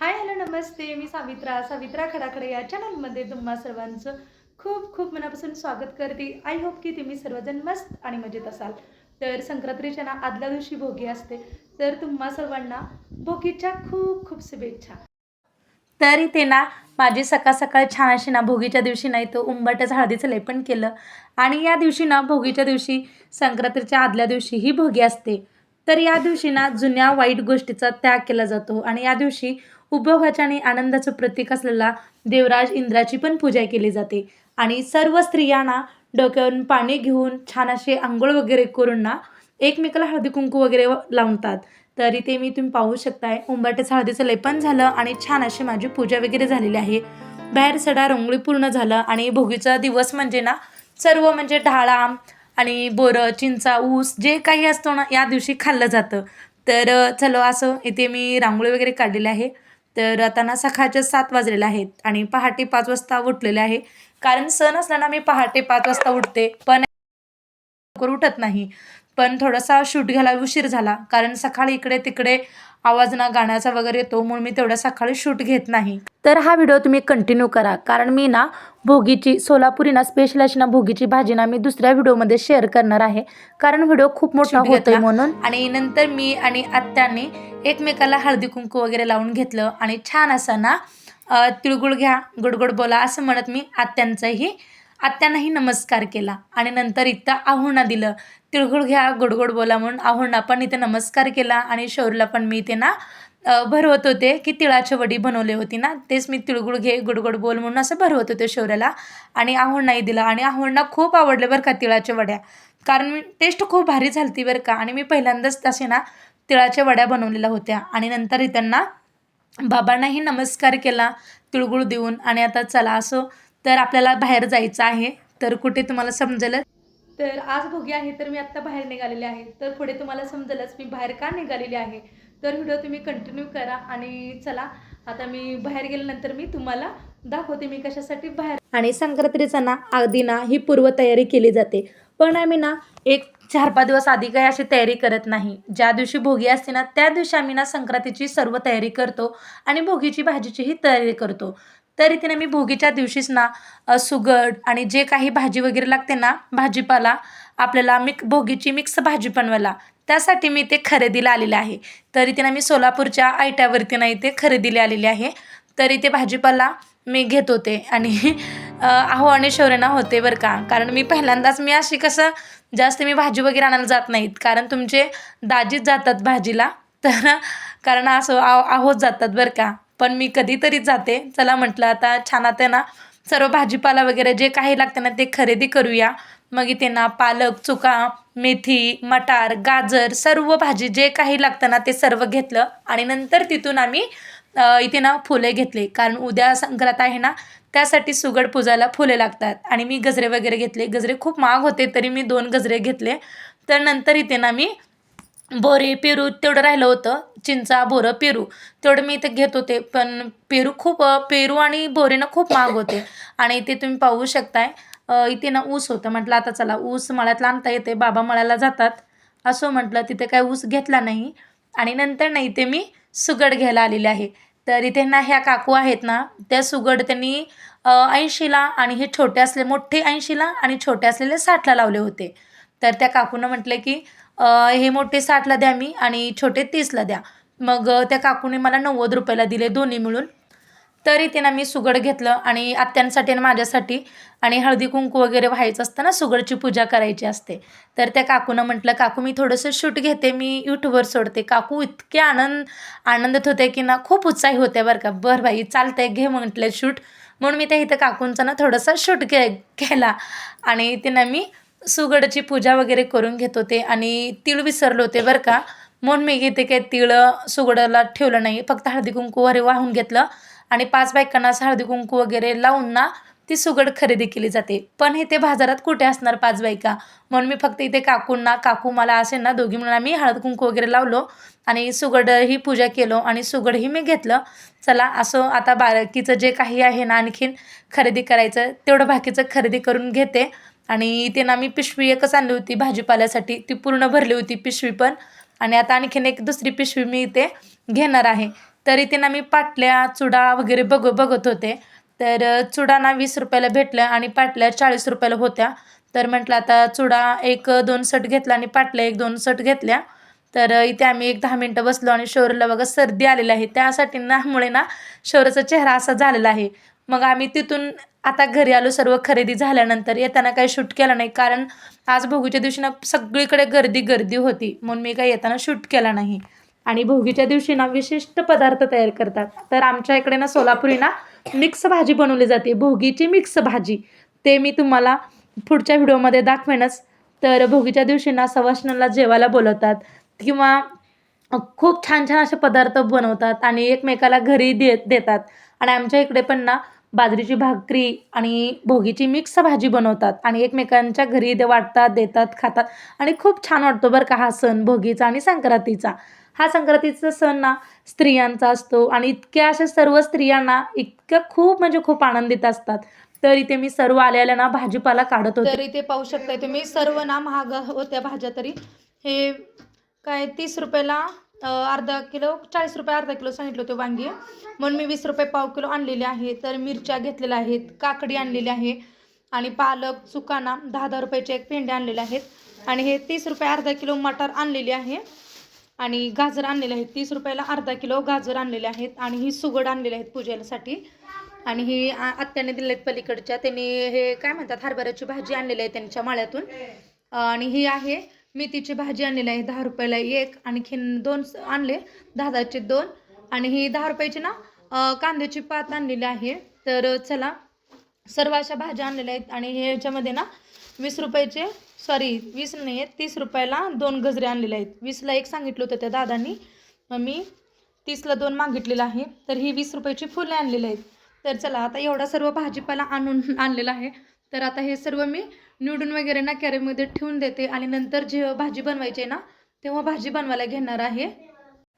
Hi hello नमस्ते. मी सावित्रा सावित्रा खडाखडे या चॅनलमध्ये तुम्हा सर्वांचं खूप खूप मनापासून स्वागत करते. आय होप की तुम्ही सर्वजण मस्त आणि मजेत असाल. तर संक्रांतीच्या ना आदल्या दिवशी भोगी असते. तर तुम्हा सर्वांना भोगीच्या खूप खूप शुभेच्छा. तर इथे ना माझी सकाळ सकाळ छान अशी ना भोगीच्या दिवशी नाही तर उंबरट्याचं हळदीचं लेपन केलं. आणि या दिवशी ना भोगीच्या दिवशी संक्रांतीच्या आदल्या दिवशी ही भोगी असते. तर या दिवशी ना जुन्या वाईट गोष्टीचा त्याग केला जातो. आणि या दिवशी उपभोगाच्या आणि आनंदाचं प्रतीक असलेला देवराज इंद्राची पण पूजा केली जाते. आणि सर्व स्त्रियांना डोक्यावरून पाणी घेऊन छान असे आंघोळ वगैरे करून ना एकमेकाला हळदी कुंकू वगैरे व- लावतात. तर इथे मी तुम्ही पाहू शकताय उंबाट्याचं हळदीचं लेपन झालं आणि छान अशी माझी पूजा वगैरे झालेली आहे. बाहेर सडा रंगोळी पूर्ण झालं आणि भोगीचा दिवस म्हणजे ना सर्व म्हणजे ढाळा आणि बोरं चिंचा ऊस जे काही असतो ना या दिवशी खाल्लं जातं. तर चलो असं इथे मी रांगोळी वगैरे काढलेली आहे. तर आता ना सकाळचे सात वाजलेले आहेत आणि पहाटे पाच वाजता उठलेले आहे. कारण सण असला ना मी पहाटे पाच वाजता उठते पण लवकर उठत नाही. पण थोडासा शूट घ्यायला उशीर झाला कारण सकाळी इकडे तिकडे आवाज ना गाण्याचा वगैरे येतो म्हणून मी तेवढ्या सकाळी शूट घेत नाही. तर हा व्हिडिओ तुम्ही कंटिन्यू करा. कारण मी ना भोगीची सोलापुरी ना स्पेशल अशी ना भोगीची भाजी ना मी दुसऱ्या व्हिडिओमध्ये शेअर करणार आहे. कारण व्हिडिओ खूप मोठा होतोय. म्हणून. आणि नंतर मी आणि आत्याने एकमेकाला हळदी कुंकू वगैरे लावून घेतलं. आणि छान असं ना तिळगुळ घ्या गोडगोड बोला असं म्हणत मी आत्यांचाही आत्यांनाही नमस्कार केला आणि नंतर इथं आहुणा दिलं. तिळगुळ घ्या गोडगोड बोला म्हणून आहुणा पण इथे नमस्कार केला आणि शौरला पण मी इथे ना भरवत होते की तिळाची वडी बनवली होती ना तेच मी तिळगुळ घे गुडगुड बोल म्हणून असं भरवत होते शौर्याला आणि आहुणाही दिला. आणि आहुणा खूप आवडले बरं का तिळाच्या वड्या. कारण टेस्ट खूप भारी झालती बरं का आणि मी पहिल्यांदाच तसे ना तिळाच्या वड्या बनवलेल्या होत्या. आणि नंतर त्यांना बाबांनाही नमस्कार केला तिळगुळ देऊन. आणि आता चला असं तर आपल्याला बाहेर जायचं आहे. तर कुठे तुम्हाला समजेल? तर आज भोगी आहे तर मी आत्ता बाहेर निघालेले आहे. तर पुढे तुम्हाला समजेलच मी बाहेर का निघालेली आहे. तर व्हिडिओ तुम्ही कंटिन्यू करा आणि चला आता मी बाहेर गेल्यानंतर मी तुम्हाला दाखवते मी कशासाठी बाहेर. आणि संक्रांतीचा ना अगदी ना ही पूर्वतयारी केली जाते. पण आम्ही ना एक चार पाच दिवस आधी काही अशी तयारी करत नाही. ज्या दिवशी भोगी असते ना त्या दिवशी आम्ही ना संक्रांतीची सर्व तयारी करतो आणि भोगीची भाजीचीही तयारी करतो. तर इथे ना मी भोगीच्या दिवशीच ना सुगड आणि जे काही भाजी वगैरे लागते ना भाजीपाला आपल्याला मिक भोगीची मिक्स भाजी बनवायला त्यासाठी मी इथे खरेदीला आलेले आहे. तर इथे ना मी सोलापूरच्या आयट्यावरती ना इथे खरेदीला आलेले आहे. तर इथे भाजीपाला मी घेत होते आणि अहो आणि शौर्यना होते बरं का. कारण मी पहिल्यांदाच मी अशी कसं जास्त मी भाजी वगैरे आणायला जात नाहीत. कारण तुमचे दाजीच जातात भाजीला. तर कारण असं आहो आहोत जातात बरं का. पण मी कधीतरी जाते. चला म्हटलं आता छान आता ना सर्व भाजीपाला वगैरे जे काही लागतं ना ते खरेदी करूया. मग इथे ना पालक चुका मेथी मटार गाजर सर्व भाजी जे काही लागतं ना ते सर्व घेतलं. आणि नंतर तिथून आम्ही इथे ना फुले घेतले. कारण उद्या संक्रांत आहे ना त्यासाठी सुगड पूजायला फुले लागतात. आणि मी गजरे वगैरे घेतले. गजरे खूप महाग होते तरी मी दोन गजरे घेतले. तर नंतर इथे ना मी बोरे पेरू तेवढं राहिलं होतं. चिंचा बोरं पेरू. तेवढं मी इथे घेत होते. पण पेरू खूप पेरू आणि बोरे ना खूप महाग होते. आणि इथे तुम्ही पाहू शकताय. इथे ना ऊस होतं. म्हटलं आता चला ऊस मळ्यात आणता येते. बाबा मळ्याला जातात. असं म्हटलं. तिथे काय ऊस घेतला नाही. आणि नंतर ना इथे मी सुगड घ्यायला आलेले आहे. तर इथे ना ह्या काकू आहेत ना त्या सुगड त्यांनी ऐंशीला आणि हे छोटे असले मोठे ऐंशीला आणि छोटे असलेले साठला लावले होते. तर त्या काकूनं म्हटलं की हे मोठे साठला द्या मी आणि छोटे तीसला द्या. मग त्या काकूने मला नव्वद रुपयाला दिले दोन्ही मिळून. तरी त्यांना मी सुगड घेतलं आणि आत्यांसाठी आणि माझ्यासाठी आणि हळदी कुंकू वगैरे व्हायचं असतं ना सुगडची पूजा करायची असते. तर त्या काकूनं म्हटलं काकू मी थोडंसं शूट घेते मी यूट्यूबवर सोडते. काकू इतके आनंद आनंदात होते की ना खूप उत्साही होते बरं का. बरं बाई चालतंय घे म्हटलं शूट. म्हणून मी त्या इथं काकूंचा ना थोडंसं शूट घे केला आणि त्यांना मी सुगडची पूजा वगैरे करून घेत होते आणि तिळ विसरले होते बरं का. म्हणून मी घेते काय तिळ सुगडाला ठेवलं नाही. फक्त हळदी कुंकू वगैरे वाहून घेतलं आणि पाच बायकांना असं हळदी कुंकू वगैरे लावून ना ती सुगड खरेदी केली जाते. पण हे ते बाजारात कुठे असणार पाच बायका? म्हणून मी फक्त इथे काकूंना काकू मला असे ना दोघी म्हणून आम्ही हळद कुंकू वगैरे लावलो आणि सुगड ही पूजा केलो आणि सुगडही मी घेतलं. चला असं आता बाकीचं जे काही आहे ना आणखीन खरेदी करायचं तेवढं बाकीचं खरेदी करून घेते. आणि त्यांना ना मी पिशवी एकच आणली होती भाजीपाल्यासाठी. ती पूर्ण भरली होती पिशवी पण. आणि आता आणखीन एक दुसरी पिशवी मी इथे घेणार आहे. तरी त्यांना ना मी पाटल्या चुडा वगैरे बघ बघत होते. तर चुडा ना वीस रुपयाला भेटल्या आणि पाटल्या चाळीस रुपयाला होत्या. तर म्हटलं आता चुडा एक दोन सट घेतला आणि पाटल्या एक दोन सट घेतल्या. तर इथे आम्ही एक दहा मिनटं बसलो आणि शौर्यला बघा सर्दी आलेली आहे. त्यासाठी नामुळे ना शौर्याचा चेहरा असा झालेला आहे. मग आम्ही तिथून आता घरी आलो सर्व खरेदी झाल्यानंतर येताना काही शूट केलं नाही. कारण आज भोगीच्या दिवशी ना सगळीकडे गर्दी गर्दी होती. म्हणून मी काही येताना शूट केला नाही. आणि भोगीच्या दिवशी ना विशिष्ट पदार्थ तयार करतात. तर आमच्या इकडे ना सोलापुरी ना मिक्स भाजी बनवली जाते. भोगीची मिक्स भाजी. ते मी तुम्हाला पुढच्या व्हिडिओमध्ये दाखवेनच. तर भोगीच्या दिवशी ना सवाष्णाला जेवायला बोलवतात. किंवा खूप छान छान असे पदार्थ बनवतात आणि एकमेकाला घरी दे देतात. आणि आमच्या इकडे पण ना बाजरीची भाकरी आणि भोगीची मिक्स भाजी बनवतात आणि एकमेकांच्या घरी ते वाटतात देतात खातात आणि खूप छान वाटतो बरं का हा सण भोगीचा आणि संक्रांतीचा. हा संक्रांतीचा सण ना स्त्रियांचा असतो आणि इतक्या अशा सर्व स्त्रियांना इतक्या खूप म्हणजे खूप आनंदित असतात. तर इथे मी सर्व आलेल्या ना भाजीपाला काढत होते. तर इथे पाहू शकताय तुम्ही सर्व ना महाग होत्या भाज्या तरी. हे काय तीस रुपयाला अर्धा किलो चाळीस रुपये अर्धा किलो सांगितलं होतं वांगी. म्हणून मी वीस रुपये पाव किलो आणलेले आहे तर मिरच्या घेतलेल्या आहेत काकडी आणलेली आहे आणि पालक चुकाना दहा दहा रुपयाचे एक पेंडे आणलेले आहेत. आणि हे तीस रुपये अर्धा किलो मटार आणलेली आहे. आणि गाजर आणलेले आहेत तीस रुपयाला अर्धा किलो गाजर आणलेले आहेत. आणि ही सुगड आणलेली आहेत पूजेसाठी. आणि ही आत्याने दिले आहेत पलीकडच्या. त्यांनी हे काय म्हणतात हरभऱ्याची भाजी आणलेली आहे त्यांच्या माळ्यातून. आणि ही आहे मेथीची भाजी आणलेली आहे दहा रुपयाला एक आणखीन दोन स- आणले दहाचे दोन. आणि ही दहा रुपयाची ना कांद्याची पात आणलेली आहे. तर चला सर्व अशा भाज्या आणलेल्या आहेत. आणि हे याच्यामध्ये ना वीस रुपयाचे सॉरी वीस नाही आहेत तीस रुपयाला दोन गजरे आणलेले आहेत. वीसला एक सांगितलं होतं त्या दादांनी. मग मी तीसला दोन मागितलेलं आहे. तर ही वीस रुपयाची फुले आणलेली आहेत. तर चला आता एवढा सर्व भाजीपाला आणून आणलेला आहे. तर आता हे सर्व मी निवडून वगैरे ना कॅरीमध्ये ठेवून देते. आणि नंतर जेव्हा भाजी बनवायची आहे ना तेव्हा भाजी बनवायला घेणार आहे.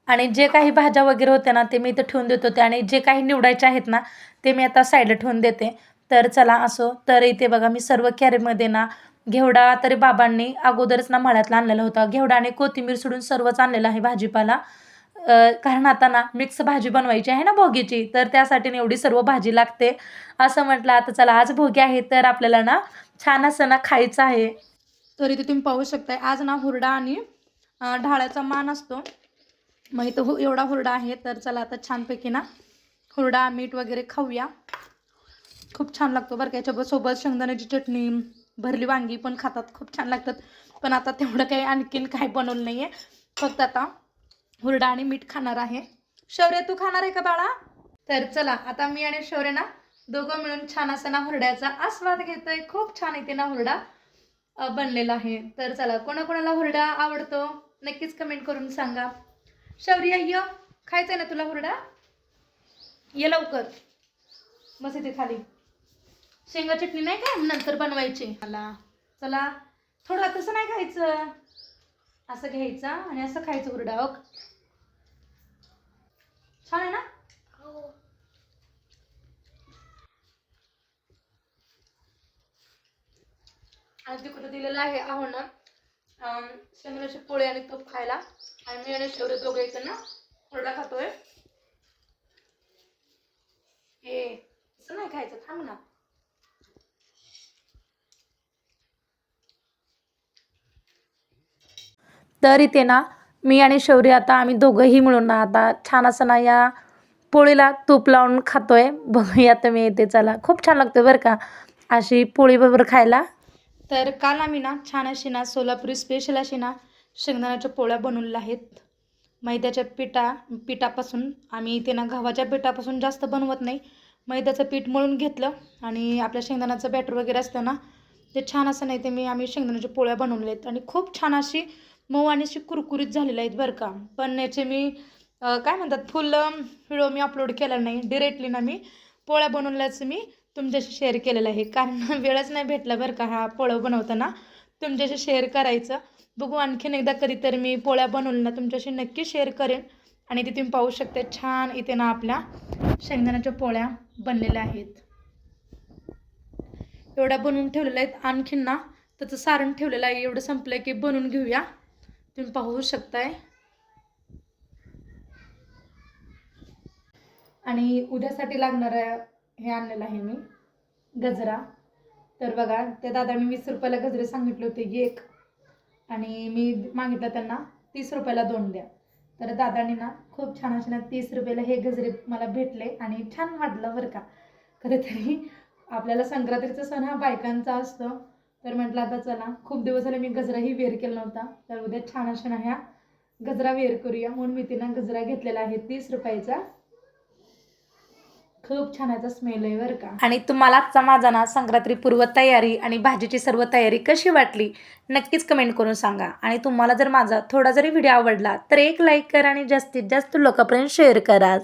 आणि जे काही भाज्या वगैरे होत्या ना ते मी इथं ठेवून देत होते. आणि जे काही निवडायचे आहेत ना ते मी आता साईडला ठेवून देते. तर चला असो तर इथे बघा मी सर्व कॅरीमध्ये ना घेवडा तरी बाबांनी अगोदरच ना मळ्यातला आणलेला होता. घेवडा आणि कोथिंबीर सोडून सर्वच आणलेला आहे भाजीपाला. कारण आता ना मिक्स भाजी बनवायची आहे ना भोगीची तर त्यासाठी ना एवढी सर्व भाजी लागते. असं म्हटलं आता चला आज भोगी आहे तर आपल्याला ना छान असं ना खायचं आहे. तर इथे तुम्ही पाहू शकताय. आज ना हुरडा आणि ढाळ्याचा ढाळाचा मान असतो. मग इथं हु एवढा हुरडा आहे तर चला आता छानपैकी ना हुरडा मीठ वगैरे खाऊया. खूप छान लागतो बरं का. सोबत शेंगदाण्याची चटणी भरली वांगी पण खातात. खूप छान लागतात. पण आता तेवढं काही आणखीन काही बनवलं नाही आहे फक्त आता हुरडा आणि मीठ खाणार आहे. शौर्य तू खाणार आहे का बाळा? तर चला आता मी आणि शौर्य ना दोघं मिळून छान असा ना हुरड्याचा आस्वाद घेतोय. खूप छान इथे ना हुरडा बनलेला आहे. तर चला कोणाकोणाला हुरडा आवडतो नक्कीच कमेंट करून सांगा. शौर्य य खायचं ना तुला हुरडा? ये लवकर. बस इथे खाली. शेंगा चटणी नाही काय नंतर बनवायची. मला चला. थोडं तसं नाही खायचं. असं घ्यायचं आणि असं खायचं हुरडा ओक. छान आहे ना? हो. आणि तिकडं दिलेलं आहे आहो ना. अं, शेंगदाण्याचे पोळे आणि तूप खायला. आणि मी आणि शेवरे दोघं इथं ना कोरडा खातोय. हे असं नाही खायचं थांब ना. तर इथे ना मी आणि शौर्य आता आम्ही दोघंही मिळून ना आता छान असं ना या पोळीला तूप लावून खातोय. बघूया तर मी येते चला. खूप छान लागते बरं का अशी पोळी बरोबर खायला. तर काल आम्ही ना छान अशी ना सोलापुरी स्पेशल अशी ना शेंगदाण्याच्या पोळ्या बनवलेल्या आहेत. मैद्याच्या पिठा पिठापासून आम्ही इथे ना गव्हाच्या पिठापासून जास्त बनवत नाही. मैद्याचं पीठ मळून घेतलं आणि आपल्या शेंगदाण्याचं बॅटर वगैरे असतं ना ते छान असं नाही ते मी आम्ही शेंगदाण्याच्या पोळ्या बनवल्या आहेत. आणि खूप छान अशी मऊ आणि अशी कुरकुरीत झालेल्या आहेत बरं का. पण याचे मी काय म्हणतात फुल व्हिडिओ मी अपलोड केला नाही. डिरेक्टली ना मी पोळ्या बनवल्याचं मी तुमच्याशी शेअर केलेलं आहे. कारण वेळच नाही भेटला बरं का हा पोळं बनवताना. तुमच्याशी शेअर करायचं. बघू आणखीन एकदा कधीतरी मी पोळ्या बनवल्या ना तुमच्याशी नक्की शेअर करेन. आणि ते तुम्ही पाहू शकता छान इथे ना आपल्या शेंगदाण्याच्या पोळ्या बनलेल्या आहेत. एवढ्या बनवून ठेवलेल्या आहेत. आणखीन ना त्याचं सारण ठेवलेलं आहे. एवढं संपलं की बनवून घेऊया. तुम्ही पाहू शकताय. आणि उद्यासाठी लागणाऱ्या हे आणलेलं आहे मी. गजरा. तर बघा त्या दादाने वीस रुपयाला गजरे सांगितले होते एक. आणि मी मागितलं त्यांना तीस रुपयाला दोन द्या. तर दादानी ना खूप छान असे ना तीस रुपयाला हे गजरे मला भेटले आणि छान वाटलं बरं का. कधीतरी आपल्याला संक्रांतीचा सण हा बायकांचा असतो. तर म्हटलं आता चला खूप दिवस झाले मी गजराही वेअर केला नव्हता. तर उद्या छान अशा ना ह्या गजरा वेअर करूया. म्हणून मी तिनं गजरा घेतलेला आहे तीस रुपयाचा. खूप छान याचा स्मेल आहे बरं का. आणि तुम्हाला आजचा माझा ना संक्रांती पूर्व तयारी आणि भाजीची सर्व तयारी कशी वाटली नक्कीच कमेंट करून सांगा. आणि तुम्हाला जर माझा थोडा जरी व्हिडिओ आवडला तर एक लाईक करा आणि जास्तीत जास्त लोकांपर्यंत शेअर करा.